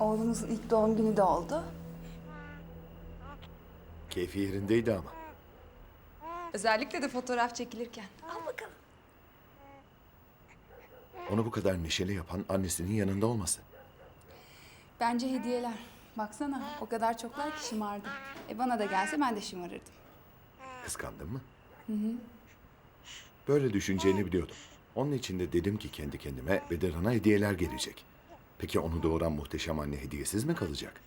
Oğlumuzun ilk doğum günü de oldu. Keyfi yerindeydi ama. Özellikle de fotoğraf çekilirken. Al bakalım. Onu bu kadar neşeli yapan annesinin yanında olması. Bence hediyeler. Baksana o kadar çoklar ki şımardım. E bana da gelse ben de şımarırdım. Kıskandın mı? Böyle düşüneceğini biliyordum. Onun için de dedim ki kendi kendime Bedirhan'a hediyeler gelecek. Peki onu doğuran muhteşem anne hediyesiz mi kalacak?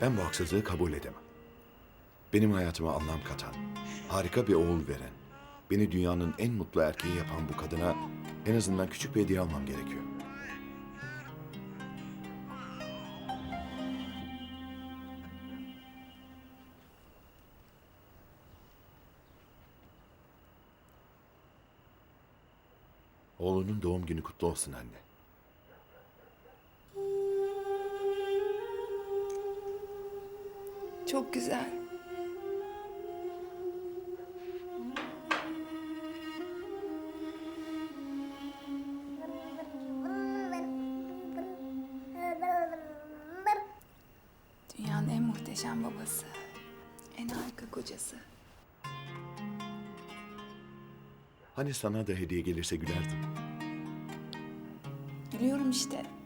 Ben bu haksızlığı kabul edemem. Benim hayatıma anlam katan, harika bir oğul veren, beni dünyanın en mutlu erkeği yapan bu kadına en azından küçük bir hediye almam gerekiyor. Oğlunun doğum günü kutlu olsun anne. Çok güzel. Dünyanın en muhteşem babası. En harika kocası. Hani sana da hediye gelirse gülerdin. Gülüyorum işte.